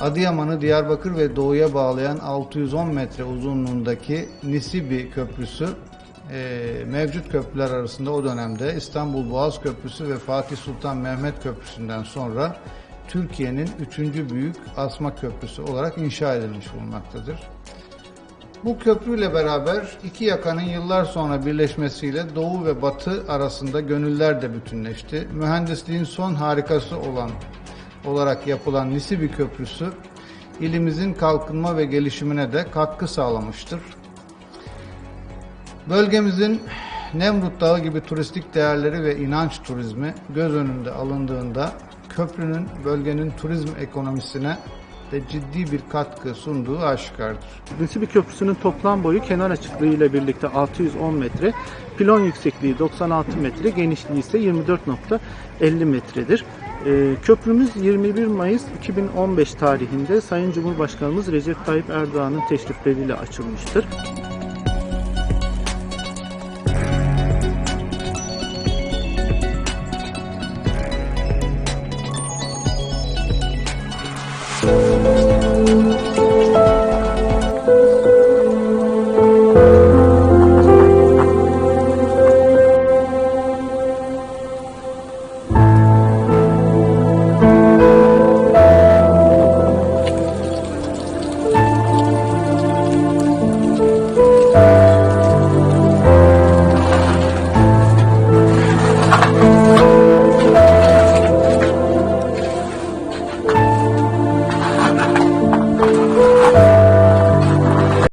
Adıyaman'ı Diyarbakır ve Doğu'ya bağlayan 610 metre uzunluğundaki Nisibi Köprüsü e, mevcut köprüler arasında o dönemde İstanbul Boğaz Köprüsü ve Fatih Sultan Mehmet Köprüsü'nden sonra Türkiye'nin üçüncü büyük asma köprüsü olarak inşa edilmiş bulunmaktadır. Bu köprüyle beraber iki yakanın yıllar sonra birleşmesiyle Doğu ve Batı arasında gönüller de bütünleşti. Mühendisliğin son harikası olan olarak yapılan Nisibi Köprüsü ilimizin kalkınma ve gelişimine de katkı sağlamıştır. Bölgemizin Nemrut Dağı gibi turistik değerleri ve inanç turizmi göz önünde alındığında köprünün bölgenin turizm ekonomisine de ciddi bir katkı sunduğu aşikardır. Nisibi Köprüsü'nün toplam boyu kenar açıklığı ile birlikte 610 metre, pilon yüksekliği 96 metre, genişliği ise 24.50 metredir. Ee, köprümüz 21 Mayıs 2015 tarihinde Sayın Cumhurbaşkanımız Recep Tayyip Erdoğan'ın teşrifleriyle açılmıştır.